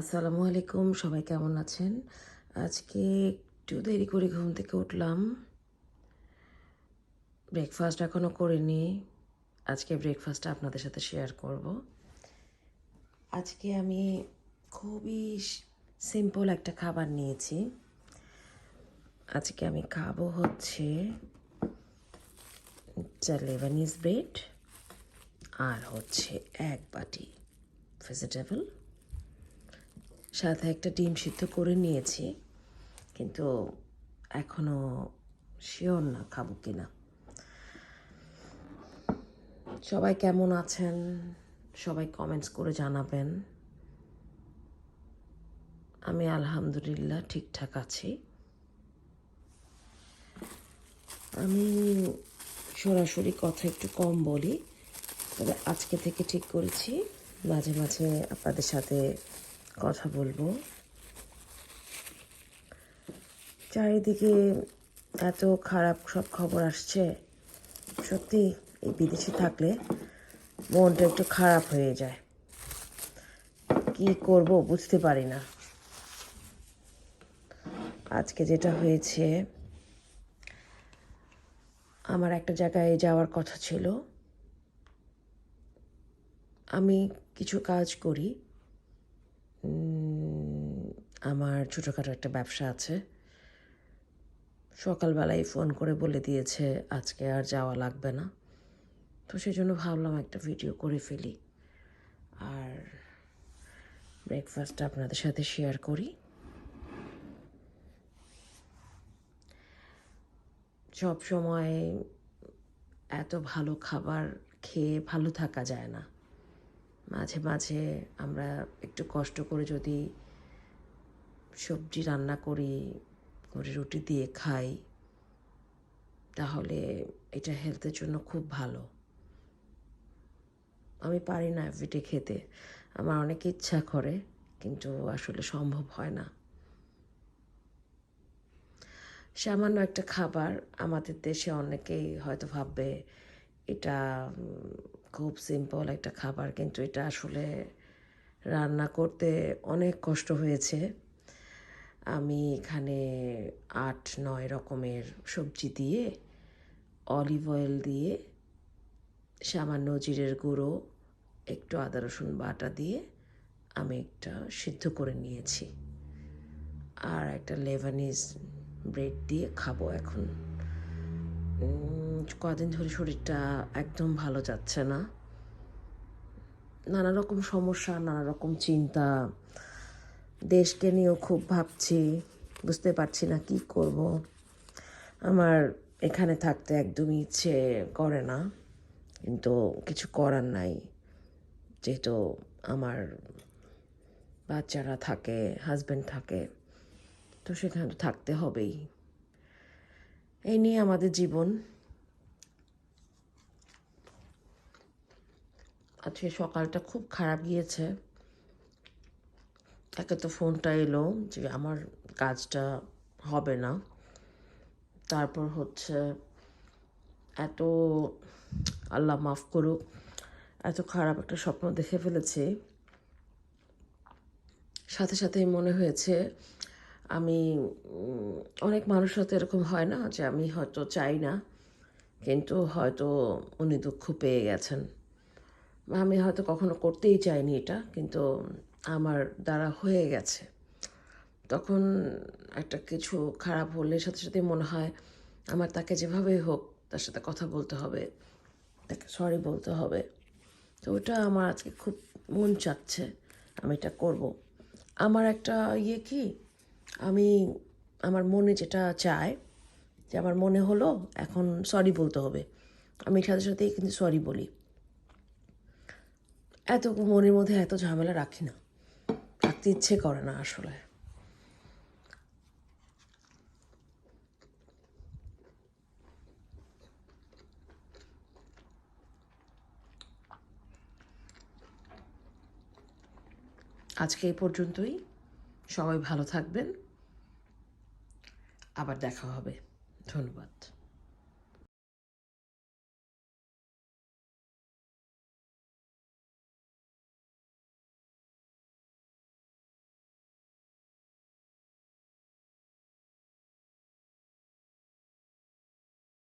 আসসালামু আলাইকুম, সবাই কেমন আছেন? আজকে একটু দেরি করে ঘুম থেকে উঠলাম। ব্রেকফাস্ট এখনও করিনি। আজকে ব্রেকফাস্টটা আপনাদের সাথে শেয়ার করব। আজকে আমি খুবই সিম্পল একটা খাবার নিয়েছি। আজকে আমি খাব হচ্ছে লেবানিজ ব্রেড আর হচ্ছে এক বাটি ভেজিটেবল সাথে একটা ডিম সিদ্ধ করে নিয়েছি, কিন্তু এখনও শিওর না খাব কিনা। সবাই কেমন আছেন? সবাই কমেন্টস করে জানাবেন। আমি আলহামদুলিল্লাহ ঠিকঠাক আছি। আমি সরাসরি কথা একটু কম বলি, তবে আজকে থেকে ঠিক করেছি। মাঝে মাঝে আপনাদের সাথে কথা বলব। চারিদিকে এত খারাপ সব খবর আসছে। সত্যি, এই বিদেশে থাকলে মনটা একটু খারাপ হয়ে যায়। কি করব বুঝতে পারি না। আজকে যেটা হয়েছে, আমার একটা জায়গায় যাওয়ার কথা ছিল। আমি কিছু কাজ করি। আমার ছোটোখাটো একটা ব্যবসা আছে। সকালবেলায় ফোন করে বলে দিয়েছে, আজকে আর যাওয়া লাগবে না। তো সেই জন্য ভাবলাম একটা ভিডিও করে ফেলি। আর ব্রেকফাস্টটা আপনাদের সাথে শেয়ার করি। সব সময় এত ভালো খাবার খেয়ে ভালো থাকা যায় না। মাঝে মাঝে আমরা একটু কষ্ট করে যদি সবজি রান্না করি করে রুটি দিয়ে খাই, তাহলে এটা হেলথের জন্য খুব ভালো। আমি পারি না এভরিডে খেতে। আমার অনেক ইচ্ছা করে, কিন্তু আসলে সম্ভব হয় না। সামান্য একটা খাবার আমাদের দেশে অনেকেই হয়তো ভাববে, এটা খুব সিম্পল একটা খাবার, কিন্তু এটা আসলে রান্না করতে অনেক কষ্ট হয়েছে। আমি এখানে আট, নয় রকমের সবজি দিয়ে অলিভ অয়েল দিয়ে, সামান্য জিরের গুঁড়ো, একটু আদা রসুন বাটা দিয়ে আমি একটা সিদ্ধ করে নিয়েছি। আর একটা লেভানিজ ব্রেড দিয়ে খাব এখন। কদিন ধরে শরীরটা একদম ভালো যাচ্ছে না। নানা রকম সমস্যা, নানা রকম চিন্তা দেশকে নিয়েও খুব ভাবছি, বুঝতে পারছি না কি করব। আমার এখানে থাকতে একদমই ইচ্ছে করে না, কিন্তু কিছু করার নাই। যেহেতু আমার বাচ্চারা থাকে হাজব্যান্ড থাকে, তো সেখানে থাকতে হবেই। এই নিয়ে আমাদের জীবন। আজকে সকালটা খুব খারাপ গিয়েছে। একে তো ফোনটা এলো যে আমার কাজটা হবে না। তারপর হচ্ছে এত, আল্লাহ মাফ করুক, এত খারাপ একটা স্বপ্ন দেখে ফেলেছি। সাথে সাথেই মনে হয়েছে, আমি অনেক মানুষ হয়তো এরকম হয় না যে আমি হয়তো চাই না, কিন্তু হয়তো উনি দুঃখ পেয়ে গেছেন। আমি হয়তো কখনো করতেই চাইনি এটা, কিন্তু আমার দ্বারা হয়ে গেছে। তখন একটা কিছু খারাপ হলে সাথে সাথে মনে হয়, আমার তাকে যেভাবেই হোক তার সাথে কথা বলতে হবে, তাকে সরি বলতে হবে। তো ওটা আমার আজকে খুব মন চাচ্ছে আমি এটা করব। আমার একটা ইয়ে কি, আমি, আমার মনে যেটা চায় যে আমার মনে হলো এখন সরি বলতে হবে। আমি সাথে সাথেই কিন্তু সরি বলি। এত মনের মধ্যে এত ঝামেলা রাখি না। রাখতে ইচ্ছে করে না আসলে। আজকে এই পর্যন্তই। সবাই ভালো থাকবেন। আবার দেখা হবে। ধন্যবাদ।